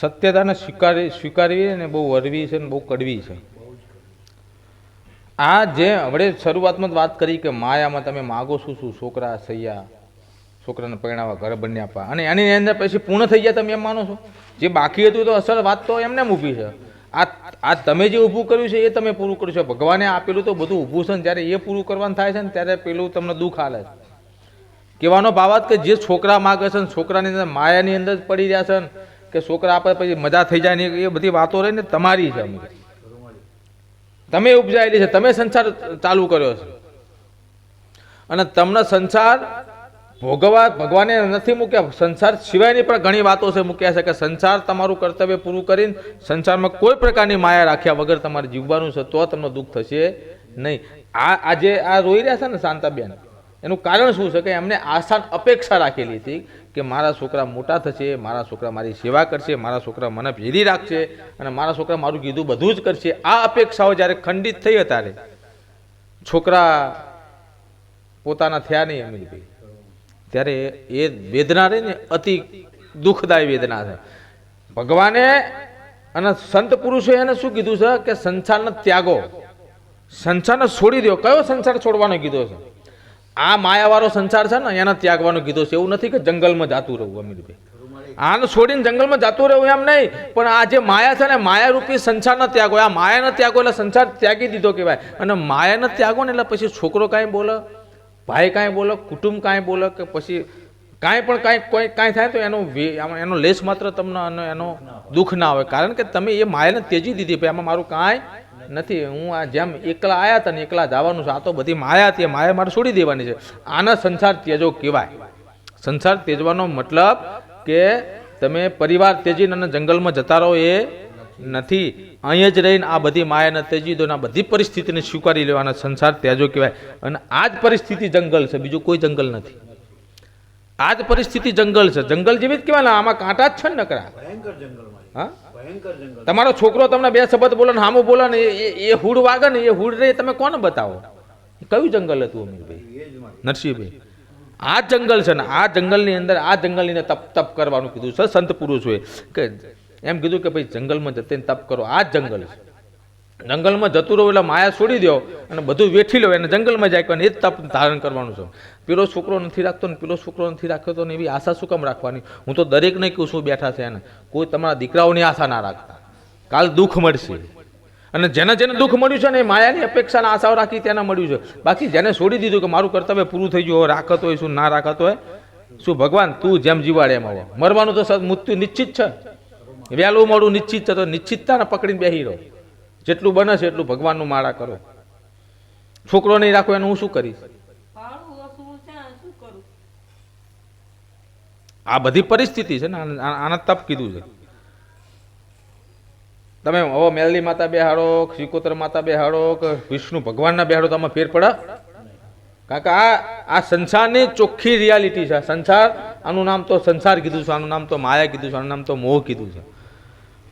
સત્યતાને સ્વીકારી સ્વીકારવી ને બહુ વરવી છે ને બહુ કડવી છે. આ જે હવે શરૂઆતમાં જ વાત કરી કે માયામાં તમે માગો શું શું છોકરા સૈયા, છોકરાને પરિણાવા ઘર બન્યા પા અને એની અંદર પછી પૂર્ણ થઈ ગયા તમે એમ માનો છો? જે બાકી હતું તો અસલ વાત તો એમને એમ ઊભી છે. આ આ તમે જે ઊભું કર્યું છે એ તમે પૂરું કર્યું છે ભગવાને આપેલું તો બધું ઊભું છે ને જ્યારે એ પૂરું કરવાનું થાય છે ને ત્યારે પેલું તમને દુઃખ હાલે છે. કહેવાનો ભાવાત કે જે છોકરા માગે છે ને છોકરાની અંદર માયાની અંદર જ પડી રહ્યા છે ને કે છોકરા આપણે પછી મજા થઈ જાય ને એ બધી વાતો રહી ને તમારી છે તમે ઉપજાયેલી છે, તમે સંસાર ચાલુ કર્યો છે. અને તમને સંસાર ભોગવા ભગવાને નથી મૂક્યા. સંસાર સિવાયની પણ ઘણી વાતો છે મૂક્યા છે કે સંસાર તમારું કર્તવ્ય પૂરું કરીને સંસારમાં કોઈ પ્રકારની માયા રાખ્યા વગર તમારે જીવવાનું છે, તો તમને દુઃખ થશે નહીં. આ આજે આ રોઈ રહ્યા છે ને શાંતાબેન, એનું કારણ શું છે કે એમને આસાન અપેક્ષા રાખેલી હતી કે મારા છોકરા મોટા થશે, મારા છોકરા મારી સેવા કરશે, મારા છોકરા મને ભેરી રાખશે અને મારા છોકરા મારું કીધું બધું જ કરશે. આ અપેક્ષાઓ જ્યારે ખંડિત થઈ ત્યારે છોકરા પોતાના થયા નહીં અમીરભાઈ ત્યારે એ વેદના રહી ને, અતિ દુઃખદાયી વેદના છે. ભગવાને અને સંત પુરુષોએ એને શું કીધું છે? કે સંસારને ત્યાગો. સંસારને છોડી દો કયો સંસાર છોડવાનો કીધો છે? આ માયાવાળો સંસાર છે ને, એને ત્યાગવાનો કીધો છે. એવું નથી કે જંગલમાં જાતું રહેવું, અમીરભાઈ. આને છોડીને જંગલમાં જાતું રહેવું એમ નહીં, પણ આ જે માયા છે ને, માયારૂપી સંસારનો ત્યાગો, આ માયાનો ત્યાગો એટલે સંસાર ત્યાગી દીધો કહેવાય. અને માયાનો ત્યાગો ને એટલે પછી છોકરો કાંઈ બોલે, ભાઈ કાંઈ બોલે, કુટુંબ કાંઈ બોલે કે પછી કાંઈ પણ કાંઈ, કોઈ કાંઈ થાય તો એનો એનો લેશ માત્ર તમને એનો દુઃખ ના આવે કારણ કે તમે એ માયાને ત્યજી દીધી, ભાઈ, આમાં મારું કાંઈ નથી. હું આ જેમ એકલા આવ્યા હતા ને એકલા જવાનું છે આ તો બધી માયા હતી માયા મારે છોડી દેવાની છે. આના સંસાર ત્યજો કહેવાય. સંસાર ત્યજવાનો મતલબ કે તમે પરિવાર ત્યજીને અને જંગલમાં જતા રહો એ નથી. અહીંયા જ રહીને આ બધી માયાને ત્યજી દો આ બધી પરિસ્થિતિને સ્વીકારી લેવાના સંસાર ત્યાજો કહેવાય. અને આ જ પરિસ્થિતિ જંગલ છે બીજું કોઈ જંગલ નથી. આ જ પરિસ્થિતિ જંગલ છે. જંગલ જેવી જ કહેવાય ને આમાં કાંટા જ છે ને નકરા. હા? ભયંકર જંગલ. તમારો છોકરો તમને બે શબ્દ બોલે ને હામું બોલે ને એ- હુડ વાગે ને એ હુડ રે તમે કોને બતાવો? કયું જંગલ હતું અમીરભાઈ? નરસિંહભાઈ આ જંગલ છે ને આ જંગલની અંદર આ જંગલની તપ તપ કરવાનું કીધું છે સંત પુરુષોએ. કે એમ કીધું કે ભાઈ જંગલમાં જતે તપ કરો આ જંગલ છે. જંગલમાં જતું રહો એટલે માયા છોડી દો અને બધું વેઠી લો. એને જંગલમાં જાય અને એ જ તપ ધારણ કરવાનું છે. પેલો છોકરો નથી રાખતો ને પેલો છોકરો નથી રાખતો ને એવી આશા શું કામ રાખવાની? હું તો દરેકને કહું છું, બેઠા છે એને, કોઈ તમારા દીકરાઓની આશા ના રાખતા. કાલ દુઃખ મળશે. અને જેને જેને દુઃખ મળ્યું છે ને એ માયાની અપેક્ષાના આશાઓ રાખી તેને મળ્યું છે. બાકી જેને છોડી દીધું કે મારું કર્તવ્ય પૂરું થઈ ગયું રાખતો હોય શું, ના રાખતો હોય? શું ભગવાન, તું જેમ જીવાડે એમ મરવાનું તો મૃત્યુ નિશ્ચિત છે. વહેલું મોડું નિશ્ચિત છે તો નિશ્ચિતતાને પકડીને બેસી રહો. જેટલું બને છે એટલું ભગવાનનું માળા કરો. છોકરો નહીં રાખો એનું હું શું કરીશ? આ બધી પરિસ્થિતિ છે ને આને- તપ કીધું છે. તમે હવે મેલડી માતા બેહાડો શ્રીકોતર માતા બેહાડો કે વિષ્ણુ ભગવાનના બેહાડો તો આમાં ફેર પડે? કારણ કે આ આ સંસારની ચોખ્ખી રિયાલિટી છે. સંસાર આનું નામ તો સંસાર કીધું છે આનું નામ તો માયા કીધું છે આનું નામ તો મોહ કીધું છે.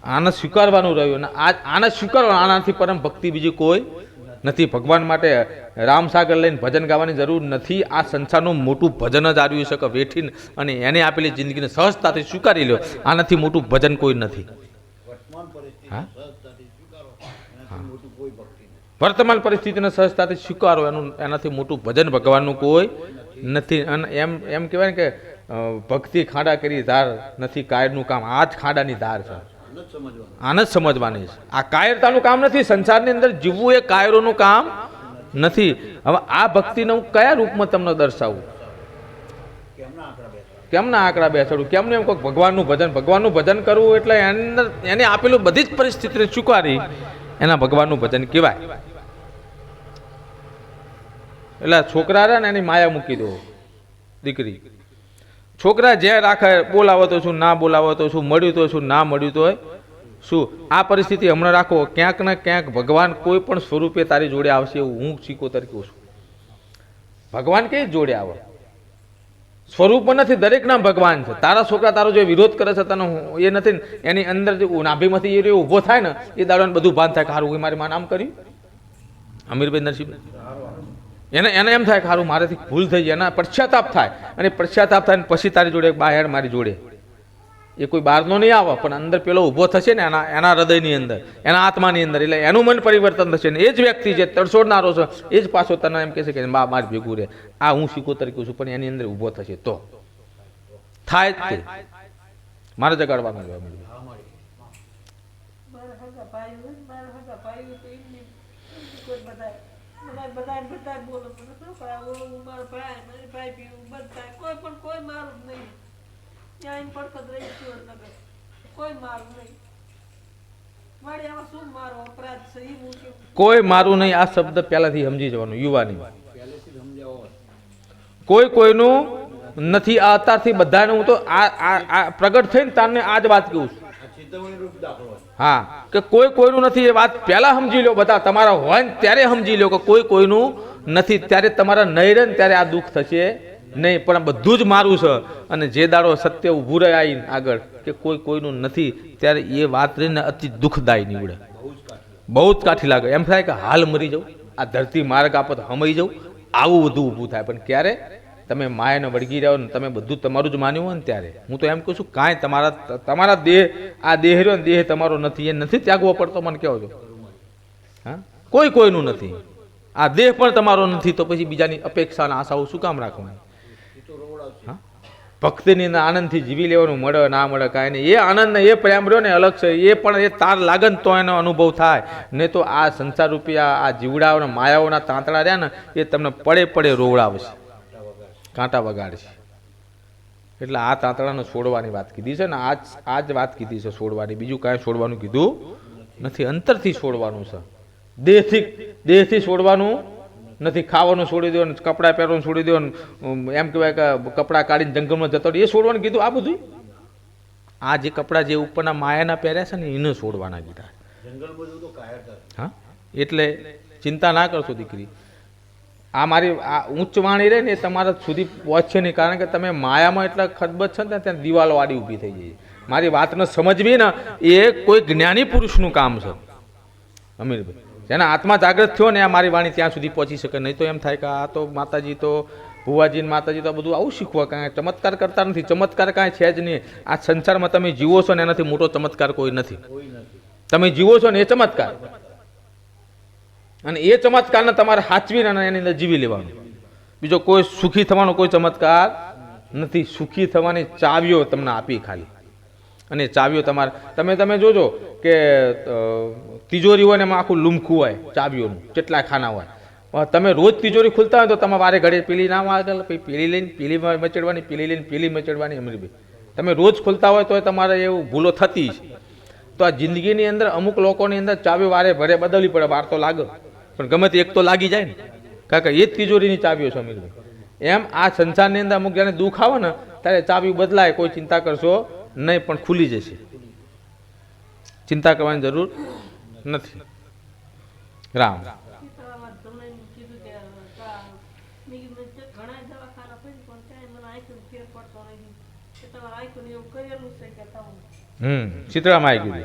આને સ્વીકારવાનું રહ્યું અને આ આને સ્વીકારવાનું, આનાથી પરમ ભક્તિ બીજી કોઈ નથી. ભગવાન માટે રામ સાગર લઈને ભજન ગાવાની જરૂર નથી. આ સંસારનું મોટું ભજન જ આવ્યું છે કે વેઠીને અને એને આપેલી જિંદગીને સહજતાથી સ્વીકારી લો આનાથી મોટું ભજન કોઈ નથી. હા? વર્તમાન પરિસ્થિતિને સહજતાથી સ્વીકારો. એનું એનાથી મોટું ભજન ભગવાનનું કોઈ નથી. અને એમ એમ કહેવાય ને કે ભક્તિ ખાડા કરી ધાર નથી. કાયરનું કામ આ જ ખાડાની ધાર છે. આને જ સમજવાનું. છે. આ કાયરતાનું કામ નથી સંસારની અંદર જીવવું એ કાયરોનું કામ નથી. હવે આ ભક્તિને હું કયા રૂપમાં તમને દર્શાવું? કેમના આંકડા બેસાડું? કેમને એમ કોઈ ભગવાનનું ભજન? ભગવાનનું ભજન કરવું એટલે એની અંદર એને આપેલું બધી જ પરિસ્થિતિને સ્વીકારી એના ભગવાનનું ભજન કહેવાય. એટલે છોકરા ને એની માયા મૂકી દો દીકરી. છોકરા જે રાખે બોલાવો તો શું, ના બોલાવો તો શું, મળ્યું તો શું, ના મળ્યું તો શું? આ પરિસ્થિતિ હમણાં રાખો, ક્યાંક ને ક્યાંક ભગવાન કોઈ પણ સ્વરૂપે તારી જોડે આવશે એવું હું શીખોતર કહું છું. ભગવાન કઈ જોડે આવે? સ્વરૂપ નથી, દરેકના ભગવાન છે. તારા છોકરા તારો જે વિરોધ કરે છે તને એ નથી એની અંદર જે નાભીમાંથી એ ઊભો થાય ને, એ દાડોને બધું ભાન થાય કે હારું મારી માં નામ કર્યું? અમીરભાઈ નરસિંહ એને એને એમ થાય કે સારું મારેથી ભૂલ થઈ જાય, એના પશ્ચાતાપ થાય. અને પશ્ચાતાપ થાય પછી તારી જોડે બાહેડ મારી જોડે. એ કોઈ બહારનો નહીં આવે, પણ અંદર પેલો ઊભો થશે ને એના એના હૃદયની અંદર, એના આત્માની અંદર. એટલે એનું મન પરિવર્તન થશે ને એ જ વ્યક્તિ છે તડસોડનારો છે, એ જ પાછો તને એમ કહેશે કે બા માર ભેગું રહે આ હું શીખોતર કહું છું, પણ એની અંદર ઊભો થશે તો. થાય જ તે. મારે જગાડવાનું જોવા મળ્યું મળી બધા બધાય બોલો, મને શું ભાઈ ઓલું મારો ભાઈ, મારી ભાઈ પીવું બધા કોઈ પણ કોઈ મારું નહીં. ત્યાં પડખત રહી સુરનગર કોઈ મારું નહીં. કોઈ મારું નહીં, આ શબ્દ પહેલાથી સમજી જવાનું, યુવાની. કોઈ કોઈનું નથી આ અત્યારથી બધાને હું તો આ આ પ્રગટ થઈને તારને આ જ વાત કહું છે. હા કે કોઈ કોઈનું નથી એ વાત પહેલા સમજી લો બધા તમારા હોય ને ત્યારે સમજી લો કે કોઈ કોઈનું નથી ત્યારે તમારા નહીં ને ત્યારે આ દુઃખ થશે નહીં પણ બધું જ મારું છે. અને જે દાડો સત્ય ઊભું રહે આવીને આગળ કે કોઈ કોઈનું નથી ત્યારે એ વાત રહીને અતિ દુઃખદાયી નીવડે. બહુ જ કાઠી બહુ જ કાઠી લાગે. એમ થાય કે હાલ મરી જાઉં આ ધરતી માર્ગ આપત હમાઈ જાઉં આવું બધું ઊભું થાય. પણ ક્યારે? તમે માયાને વળગી રહ્યો ને, તમે બધું તમારું જ માન્યું હોય ને ત્યારે. હું તો એમ કહું છું, કાંઈ તમારા તમારા દેહ, આ દેહ રહ્યો ને, દેહ તમારો નથી, એ નથી ત્યાગવો પડતો, મને કહો છો હા? કોઈ કોઈનું નથી. આ દેહ પણ તમારો નથી, તો પછી બીજાની અપેક્ષા અને આશાઓ શું કામ રાખવાની? હા? ભક્તિની આનંદથી જીવી લેવાનું મળે, ના મળે, કાંઈ નહીં. એ આનંદ ને એ પ્રેમ રહ્યો ને અલગ છે. એ પણ એ તાર લાગે ને તો એનો અનુભવ થાય. ને તો આ સંસાર રૂપિયા આ જીવડાઓના, માયાઓના તાંતળા રહ્યા ને, એ તમને પડે પડે રોવડાવશે કાંટા વગાડશે. એટલે આ તાંતડાને છોડવાની વાત કીધી છે ને આ આ જ વાત કીધી છે છોડવાની. બીજું કાંઈ છોડવાનું કીધું નથી. અંતરથી છોડવાનું છે. દેહથી દેહથી છોડવાનું નથી. ખાવાનું છોડી દો ને કપડાં પહેરવાનું છોડી દો ને એમ કહેવાય કે કપડાં કાઢીને જંગલમાં જતો એ છોડવાનું કીધું આ બધું આ જે કપડાં જે ઉપરના માયાના પહેર્યા છે ને એને છોડવાના કીધા. હા? એટલે ચિંતા ના કરશો દીકરી. આ મારી આ ઉચ્ચ વાણી રહે ને એ તમારા સુધી પહોંચશે નહીં. કારણ કે તમે માયામાં એટલા ખદબદ છો ને ત્યાં દિવાલો વાળી ઊભી થઈ જાય મારી વાતને સમજવી ને એ કોઈ જ્ઞાની પુરુષનું કામ છે. અમીરભાઈ જેના આત્મા જાગૃત થયો ને આ મારી વાણી ત્યાં સુધી પહોંચી શકે. નહીં તો એમ થાય કે આ તો માતાજી તો ભુવાજી ને માતાજી તો બધું આવું શીખવા કાંઈ ચમત્કાર કરતા નથી. ચમત્કાર કાંઈ છે જ નહીં. આ સંસારમાં તમે જીવો છો ને એનાથી મોટો ચમત્કાર કોઈ નથી. તમે જીવો છો ને એ ચમત્કાર. અને એ ચમત્કારને તમારે સાચવીને અને એની અંદર જીવી લેવાનું. બીજો કોઈ સુખી થવાનો કોઈ ચમત્કાર નથી. સુખી થવાની ચાવીઓ તમને આપી ખાલી. અને ચાવીઓ તમારે તમે તમે જોજો કે તિજોરી હોય ને એમાં આખું લુમખું હોય ચાવીઓનું કેટલા ખાના હોય. તમે રોજ તિજોરી ખુલતા હોય તો તમે વારે ઘડે પેલી ના આગળ પછી પેલી લઈને પેલી મચડવાની પેલી લઈને પેલી મચડવાની અમરીબી તમે રોજ ખુલતા હોય તો તમારે એવું ભૂલો થતી છે તો આ જિંદગીની અંદર અમુક લોકોની અંદર ચાવી વારે ભરે બદલવી પડે, વાર તો લાગે. પણ ગમે તે એક તો લાગી જાય ને. કાકા એ જ તિજોરીની ચાવીઓ છે એમ આ સંસારની અંદર અમુક જ્યારે દુઃખ આવે ને, ત્યારે ચાવી બદલાય, કોઈ ચિંતા કરશો નહીં, પણ ખુલી જશે. ચિંતા કરવાની જરૂર નથી. રામ. હમ, ચિત્રામાં આવી ગયું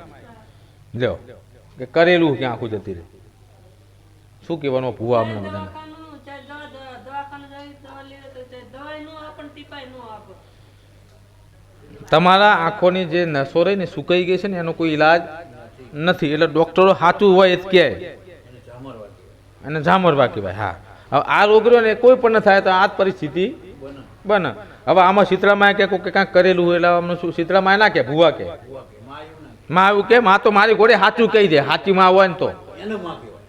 જો કરેલું ક્યાં આખું જતી રહે? શું કહેવાનું ભૂવા અમને બધાને? તમારા આંખોની જે નસો રહી ને સુકાઈ ગઈ છે ને એનો કોઈ ઈલાજ નથી. એટલે ડૉક્ટરો સાચું હોય એ જ કહે અને જામરવા ઝામરવા કહેવાય હા. હવે આ રોગ રહ્યો ને કોઈ પણ ન થાય તો આ જ પરિસ્થિતિ બને. બને હવે આમાં શીતળામાં કે કોઈ કાંઈક કરેલું હોય એટલે આમનું શું શીતળામાં ના કે ભૂવા કે? ભૂવા માં એવું કે માં તો મારી ઘોડે સાચું કહી દે સાચી માં હોય ને તો. એને માં કહેવાય.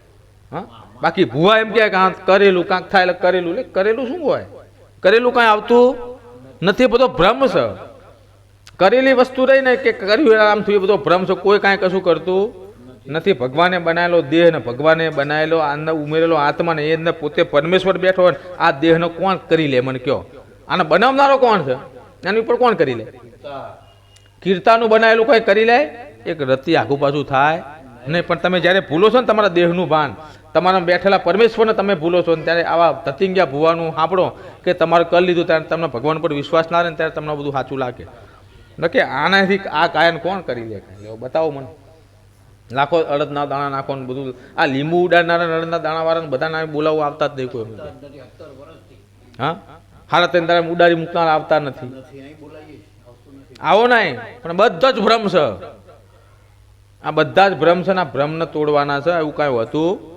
હા? બાકી ભૂવા એમ કહે કે હા કરેલું, કાંક થાય એટલે કરેલું એટલે કરેલું શું હોય? કરેલું કાંઈ આવતું નથી બધો ભ્રમ છે. કરેલી વસ્તુ રહી ને કે કર્યું આમ થયું બધો ભ્રમ છે. કોઈ કાંઈ કશું કરતું નથી. ભગવાને બનાવેલો દેહ ને ભગવાને બનાવેલો આને ઉમેરેલો આત્માને એને પોતે પરમેશ્વર બેઠો હોય આ દેહનો કોણ કરી લે મને કયો? આને બનાવનારો કોણ છે? એની ઉપર કોણ કરી લે? કીર્તાનું બનાવેલું કંઈ કરી લે? એક રતિ આઘું પાછું થાય. નહીં, પણ તમે જ્યારે ભૂલો છો ને તમારા દેહનું ભાન તમારા બેઠેલા પરમેશ્વરને તમે ભૂલો છો. અને ત્યારે આવા ધતિંગ્યા ભૂવાનું સાંભળો કે તમારે કરી લીધું ત્યારે તમને ભગવાન પર વિશ્વાસ ના રહે ત્યારે તમને બધું સાચું લાગે. નકે આનાથી આ કાયન કોણ કરી લે કાંઈ બતાવો મને. લાખો અડદના દાણા નાખો ને બધું. આ લીંબુ ઉડાડનારા અડદના દાણાવાળાને બધાના બોલાવવા આવતા જ નહીં કોઈ હા? હારા તેને તારે ઉડાડી મૂકનાર આવતું નથી. આવો નહીં પણ બધો જ ભ્રમ છે. આ બધા જ ભ્રમ છે ને આ ભ્રમને તોડવાના છે, એવું કાંઈ હોતું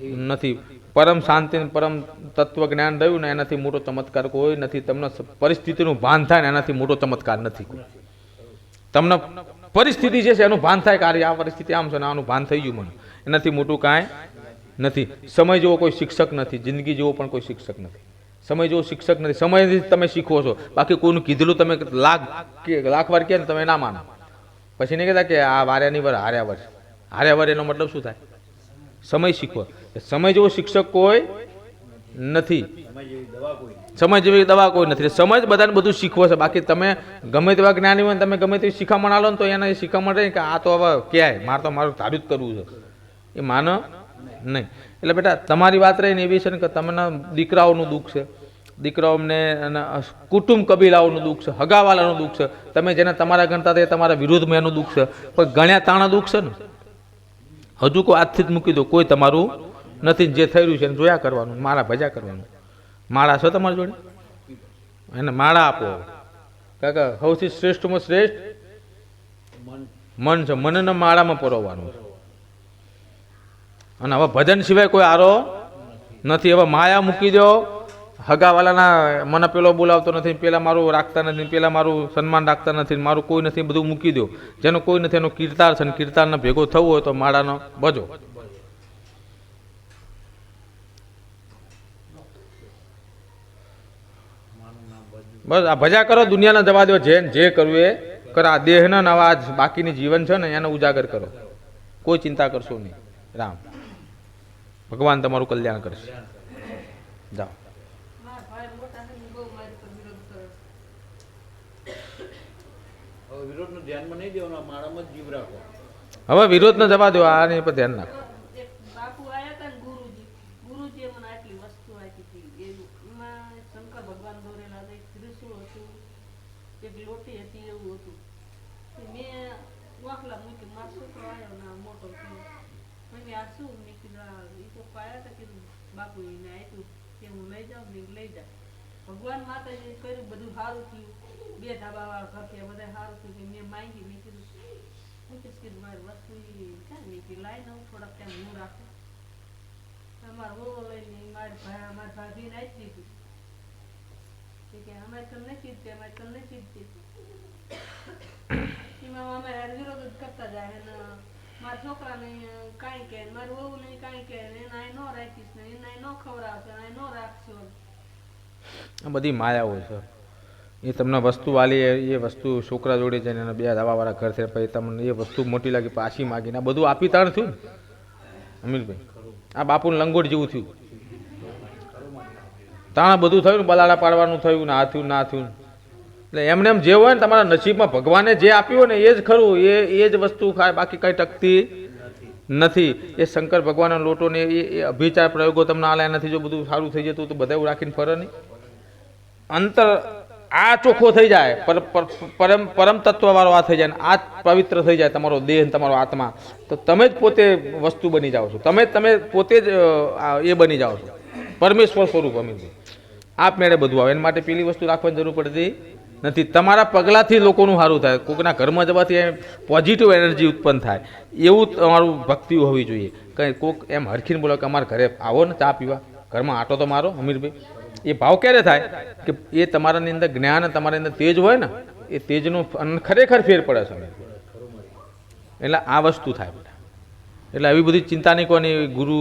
નથી. પરમ શાંતિ પરમ તત્વ જ્ઞાન રહ્યું ને એનાથી મોટો ચમત્કાર કોઈ નથી. તમને પરિસ્થિતિનું ભાન થાય ને એનાથી મોટો ચમત્કાર નથી તમને પરિસ્થિતિ છે એનું ભાન થાય કે આ પરિસ્થિતિ આમ છે ને આનું ભાન થઈ ગયું મને. એનાથી મોટું કાંઈ નથી. સમય જેવો કોઈ શિક્ષક નથી. જિંદગી જેવો પણ કોઈ શિક્ષક નથી. સમય જેવો શિક્ષક નથી. સમયથી તમે શીખો છો. બાકી કોઈનું કીધેલું તમે લાખ કે લાખ વાર કહે ને તમે ના માનો. પછી નહીં કહેતા કે આ વાર્યાની વાર હાર્યા વર હાર્યા વર એનો મતલબ શું થાય? સમય શીખવો. સમય જેવો શિક્ષક કોઈ નથી. સમય જેવી દવા કોઈ નથી. સમય જ બધાને બધું શીખવો છે. બાકી તમે ગમે તેવા જ્ઞાની હોય તમે ગમે તેવી શીખામણ આલો ને તો એને એ રહી કે આ તો હવે ક્યાંય? મારે તો મારું તારું જ કરવું છે. એ માનો નહીં. એટલે બેટા, તમારી વાત રહીને એવી છે ને કે તમને દીકરાઓનું દુઃખ છે. દીકરાઓને કુટુંબ કબીલાઓનું દુઃખ છે. હગાવાલાનું દુઃખ છે. તમે જેને તમારા ગણતા તે તમારા વિરુદ્ધમાં એનું દુઃખ છે. પણ ગણ્યા તાણા દુઃખ છે ને? હજુ કોઈ આજથી જ મૂકી દો, કોઈ તમારું નથી, જે થઈ રહ્યું છે એને જોયા કરવાનું, માળા ભજા કરવાનું. માળા છો તમારી જોડે? એને માળા આપો. કાકા, સૌથી શ્રેષ્ઠમાં શ્રેષ્ઠ? મન છે, મનને માળામાં પરોવવાનું. છે અને હવે ભજન સિવાય કોઈ આરો નથી. હવે માયા મૂકી દો. હગાવાલાના મને પેલો બોલાવતો નથી, પેલા મારું રાખતા નથી, પેલા મારું સન્માન રાખતા નથી, મારું કોઈ નથી, બધું મૂકી દો. જેનો કોઈ નથી, એનો કીર્તાર છે ને કીર્તારને ભેગો થવો હોય તો માળાનો ભજો. બસ, આ ભજા કરો, દુનિયાને જવા દો, જેન જે કરવું એ કરા. દેહના નવા બાકીની જીવન છે ને, એને ઉજાગર કરો. કોઈ ચિંતા કરશો નહીં. રામ. ભગવાન તમારું કલ્યાણ કરશે. જાઓ મારા ભાઈ મોટા છે ને બહુ મારી પર વિરોધ કરે છે. હવે વિરોધનું ધ્યાનમાં નહીં દેવાનું આ જ જીવ રાખો. હવે વિરોધ ન જવા દો આની પર ધ્યાન નાખો. એક બાપુ આયા હતા ને ગુરુજી ગુરુજીએ મને આટલી વસ્તુ આપી હતી. એમાં શંકર ભગવાન દોરેલા હતા એક ત્રિશુળ હતું એક લોટી હતી એવું હતું. મેં વાંખલા મૂકી મારો છોકરો આવ્યો ને મોટો થયો. આ શું? મેં કીધું ઈ તો પાયા હતા કીધું બાપુ એને આપ્યું કે હું લઈ જાઉં ને લઈ જા. ભગવાન માતાજી કર્યું, બધું સારું થયું. બે ધાબા વાળા ઘર બધા સારું થયું મેં માંગી, મેં કીધું હું કીધું કીધું, મારી વસ્તુ મેં કીધું લાવી દઉં, થોડાક ત્યાં હું રાખું. અમારો ઓળો લઈને મારી ભાઈ મારી ભાભીને આપી દીધું. કે અમે તમને નથી અમારે તે અમે તો નથી એમાં અમે વિરોધ કરતા જાય અને મારા છોકરાને કાંઈ કહે મારું વહુ નહીં કાંઈ કહે એના ન રાખીશ ને, એને ન ખવડાવશે એના ન રાખશો. આ બધી માયાઓ છે. એ તમને વસ્તુ વાલી એ વસ્તુ છોકરા જોડે જઈને એને બે દવાવાળા ઘર છે, પછી તમને એ વસ્તુ મોટી લાગી, પાછી માગીને. આ બધું આપી તાણ થયું અમીરભાઈ, આ બાપુને લંગોટ જેવું થયું. તાણ બધું થયું ને, બલાડા પાડવાનું થયું ને, આ થયું ના થયું એટલે એમને એમ જે હોય ને, તમારા નસીબમાં ભગવાને જે આપ્યું હોય ને, એ જ ખરું. એ એ જ વસ્તુ ખાય બાકી કઈ ટકતી નથી. એ શંકર ભગવાનનો લોટો ને એ એ અભિચાર પ્રયોગો તમને આલ્યા નથી. જો બધું સારું થઈ જતું તો બધા એવું રાખીને ફરે નહીં. અંતર આ ચોખ્ખો થઈ જાય, પર પર- પરમ પરમ તત્વવાળો આ થઈ જાય ને આ પવિત્ર થઈ જાય તમારો દેહ તમારો આત્મા. તો તમે જ પોતે વસ્તુ બની જાઓ છો. તમે તમે પોતે જ એ બની જાઓ છો. પરમેશ્વર સ્વરૂપ અમીરભાઈ આપમેળે બધું આવે. એના માટે પેલી વસ્તુ રાખવાની જરૂર પડતી નથી. તમારા પગલાંથી લોકોનું સારું થાય. કોઈકના ઘરમાં જવાથી એમ પોઝિટિવ એનર્જી ઉત્પન્ન થાય. એવું તમારું ભક્તિ હોવી જોઈએ. કંઈ કોક એમ હરખીને બોલો કે અમારા ઘરે આવો ને ચા પીવા. ઘરમાં આટો તો મારો અમીરભાઈ એ ભાવ ક્યારે થાય? કે એ તમારાની અંદર જ્ઞાન તમારી અંદર તેજ હોય ને એ તેજનું ખરેખર ફેર પડે છે એટલે આ વસ્તુ થાય બેટા એટલે આવી બધી ચિંતા નહીં કોની ગુરુ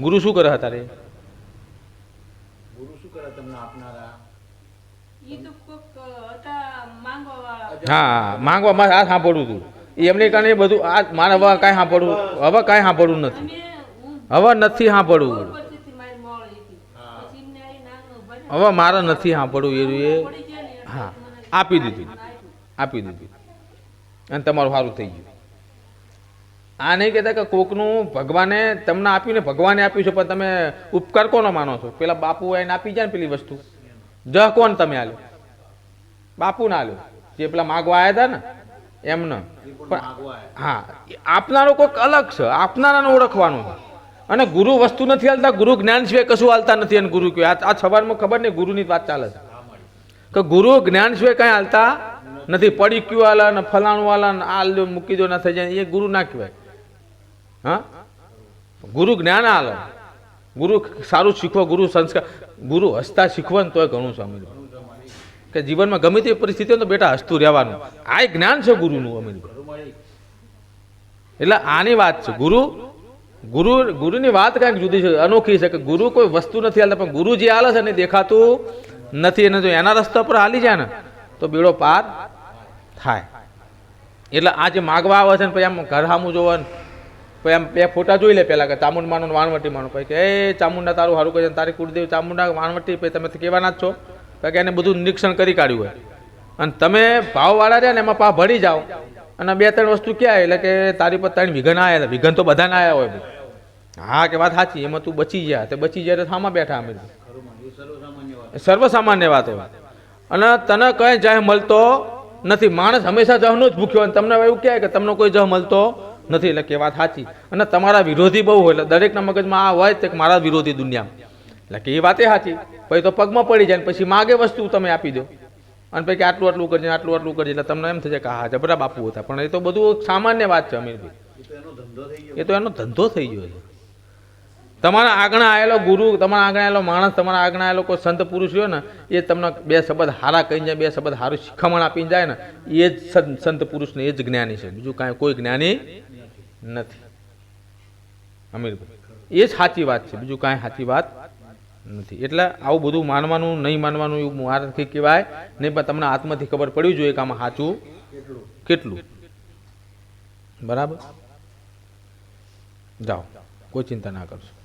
ગુરુ શું કરે હતા રે? ગુરુ શું કરે તમને આપનારા? ઈ તો કોક હતા માંગવા. વાળા હા માંગવા મારે આ સાંભળવું હતું એ એમને કારણે બધું આ મારે હવે કાંઈ સાંભળવું હવે કાંઈ સાંભળવું નથી. હવે નથી સાંભળવું બહુ પરિસ્થિતિ મારી મોળ હતી પછી એમને આઈ નાનું ભલે હવે મારે નથી સાંભળવું, એ હા, આપી દીધું આપી દીધું. અને તમારું સારું થઈ ગયું. આ નહીં કહેતા કે કોકનું ભગવાને તમને આપ્યું ને ભગવાને આપ્યું છે, પણ તમે ઉપકાર કોનો માનો છો? પેલા બાપુ એને આપી જાય ને પેલી વસ્તુ. જ કોણ તમે આલો બાપુ ના આલો જે પેલા માગવા આવ્યા હતા ને, એમને. પણ. હા, આપનારો કોઈક અલગ છે, આપનારાને ઓળખવાનું છે. અને ગુરુ વસ્તુ નથી હાલતા, ગુરુ જ્ઞાન સિવાય કશું હાલતા નથી અને ગુરુ કહ્યું આ સવારમાં ખબર નહીં, ગુરુની વાત ચાલે છે. કે ગુરુ જ્ઞાન સિવાય કાંઈ હાલતા નથી. પડી ક્યુ હાલે ને ફલાણું હાલે ને આ મૂકી દો ના થઈ જાય એ ગુરુ ના કહેવાય. હા? ગુરુ જ્ઞાન આલો ગુરુ સારું શીખવો, ગુરુ સંસ્કાર ગુરુ હસતા શીખવો ને તોય ઘણું સમજવું. કે જીવનમાં ગમે તે પરિસ્થિતિ હોય તો બેટા હસતું રહેવાનું. આ જ્ઞાન છે ગુરુનું અમીરભાઈ એટલે આની વાત છે. ગુરુ ગુરુ ગુરુની વાત કાંઈક જુદી છે, અનોખી છે કે ગુરુ કોઈ વસ્તુ નથી હાલતા, પણ ગુરુ જે હાલે છે ને દેખાતું નથી. અને જો એના રસ્તા પર હાલી જાય ને, તો બેડો પાર થાય. એટલે આ જે માગવા આવે છે ને, પછી આમ ઘર સામું જોવે ને, પછી આમ બે ફોટા જોઈ લે પહેલાં કે ચામુંડ ને વાણવટી માનો. પછી કે, એ ચામુંડા તારું સારું કહે તારી કુળદેવ ચામુંડા વાણવટી, પછી તમે કહેવાના જ છો? કારણ કે એને બધું નિરીક્ષણ કરી કાઢ્યું હોય. અને તમે ભાવવાળા રહ્યા ને, એમાં પા ભળી જાઓ. અને બે ત્રણ વસ્તુ ક્યાં એટલે કે તારી પર ત્રણ વિઘન આવ્યા વિઘન તો બધાને આવ્યા હોય હા, કે વાત સાચી, એમાં તું બચી ગયા તે બચી જાય તો થામાં બેઠા અમે સર્વસામાન્ય વાત. હોય અને તને કઈ જહ મળતો નથી. માણસ હંમેશા જહનો જ ભૂખ્યો અને તમને એવું કહે કે તમને કોઈ જહ મળતો નથી. એટલે કે વાત સાચી. અને તમારા વિરોધી બહુ હોય. એટલે દરેકના મગજમાં આ હોય તે મારા વિરોધી દુનિયામાં. એટલે કે એ વાતે સાચી. પછી તો પગમાં પડી જાય પછી માગે વસ્તુ તમે આપી દો. અને પછી આટલું આટલું કરજે, આટલું આટલું કરજે, એટલે તમને એમ થશે કે હા, જબરા બાપુ હતા. પણ એ તો બધું સામાન્ય વાત છે અમીરભાઈ. એ તો એનો ધંધો થઈ ગયો છે. તમારા આગળ આવેલો ગુરુ, તમારા આગળ આવેલો માણસ, તમારા આગળ આવેલો કોઈ સંત પુરુષ હોય ને, એ તમને બે શબ્દ હારા કહી જાય, બે શબ્દ હારું શિખામણ આપીને જાય ને, એ જ સંત પુરુષને એ જ જ્ઞાની છે. બીજું કાંઈ કોઈ જ્ઞાની નથી. અમીરભાઈ, એ જ સાચી વાત છે. બીજું કાંઈ સાચી વાત નથી. એટલે આવું બધું માનવાનું, નહીં માનવાનું એવું મારાથી કહેવાય. નહીં, પણ તમને આત્માથી ખબર પડવી જોઈએ કે આમાં સાચું કેટલું. બરાબર? જાઓ. કોઈ ચિંતા ના કરશો.